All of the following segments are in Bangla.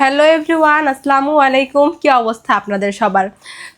হ্যালো এভরিওয়ান আসসালামু আলাইকুম। কি অবস্থা আপনাদের সবার?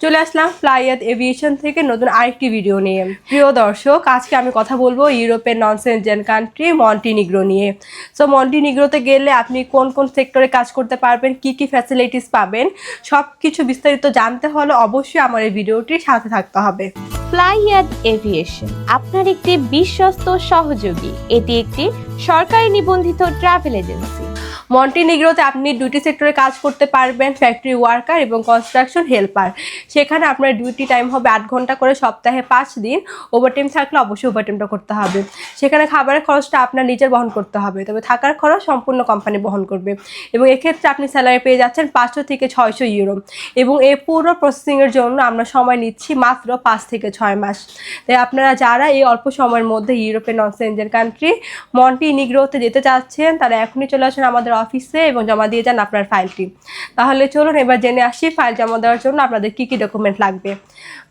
চলে আসলাম ফ্লাইয়াত এভিয়েশন থেকে নতুন আরেকটি ভিডিও নিয়ে। প্রিয় দর্শক, আজকে আমি কথা বলব ইউরোপের নন সেনজেন কান্ট্রি মন্টিনিগ্রো নিয়ে। সো মন্টিনিগ্রোতে গেলে আপনি কোন কোন সেক্টরে কাজ করতে পারবেন, কি কি ফ্যাসিলিটিস পাবেন সব কিছু বিস্তারিত জানতে হলে অবশ্যই আমার এই ভিডিওটির সাথে থাকতে হবে। ফ্লাইয়াদ এভিয়েশন আপনার একটি বিশ্বস্ত সহযোগী। এটি একটি সরকারি নিবন্ধিত ট্রাভেল এজেন্সি মন্টিনিগ্রোতে আপনি দুটি সেক্টরে কাজ করতে পারবেন ফ্যাক্টরি ওয়ার্কার এবং কনস্ট্রাকশন হেল্পার সেখানে আপনার ডিউটি টাইম হবে আট ঘণ্টা করে সপ্তাহে পাঁচ দিন। ওভারটাইম থাকলে অবশ্যই ওভারটাইমটা করতে হবে। সেখানে খাবারের খরচটা আপনার নিজের বহন করতে হবে। তবে থাকার খরচ সম্পূর্ণ কোম্পানি বহন করবে। এবং এক্ষেত্রে আপনি স্যালারি পেয়ে যাচ্ছেন পাঁচশো থেকে ছয়শো ইউরো এবং এই পুরো প্রসেসিংয়ের জন্য আমরা সময় নিচ্ছি মাত্র পাঁচ থেকে ছয় মাস। তাই আপনারা যারা এই অল্প সময়ের মধ্যে ইউরোপের নন সেঞ্জেন কান্ট্রি মন্টি নিগ্রোতে যেতে চাচ্ছেন, তারা এখনই চলে আসেন আমাদের অফিসে এবং জমা দিয়ে যান আপনার ফাইলটি তাহলে চলুন এবার জেনে আসি ফাইল জমা দেওয়ার জন্য আপনাদের কী কী ডকুমেন্ট লাগবে।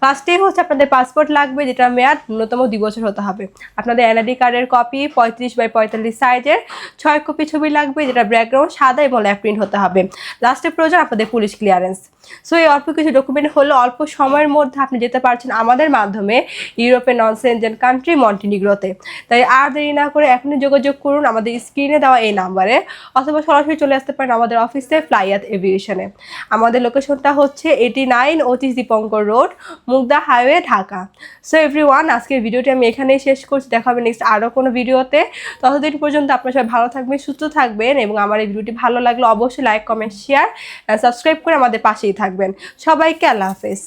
ফার্স্টেই হচ্ছে আপনাদের পাসপোর্ট লাগবে যেটা মেয়াদ ন্যূনতম দুই বছর হতে হবে। আপনাদের এনআইডি কার্ডের কপি পঁয়ত্রিশ বাই পঁয়তাল্লিশ সাইজের ছয় কপি ছবি লাগবে, যেটা ব্যাকগ্রাউন্ড সাদা এবং ল্যাপ প্রিন্ট হতে হবে। লাস্টে প্রয়োজন আপনাদের পুলিশ ক্লিয়ারেন্স সো এই অল্প কিছু ডকুমেন্ট হলো, অল্প সময়ের মধ্যে আপনি যেতে পারছেন আমাদের মাধ্যমে ইউরোপের নন সেনজেন কান্ট্রি মন্টিনিগ্রোতে তাই আর দেরি না করে এখনই যোগাযোগ করুন আমাদের স্ক্রিনে দেওয়া এই নাম্বারে অথবা সরাসরি চলে আসতে পারেন আমাদের অফিসে ফ্লাইয়াত এভিয়েশনে আমাদের লোকেশনটা হচ্ছে eighty nine Atish Dipankar road Mugda highway Dhaka so every one আজকের ভিডিওটি আমি এখানেই শেষ করছি। দেখা হবে নেক্সট আরও কোনো ভিডিওতে। ততদিন পর্যন্ত আপনার সবাই ভালো থাকবেন, সুস্থ থাকবেন এবং আমার এই ভিডিওটি ভালো লাগলে অবশ্যই লাইক, কমেন্ট শেয়ার সাবস্ক্রাইব করে আমাদের পাশেই থাকবেন। সবাইকে আল্লাহ হাফেজ।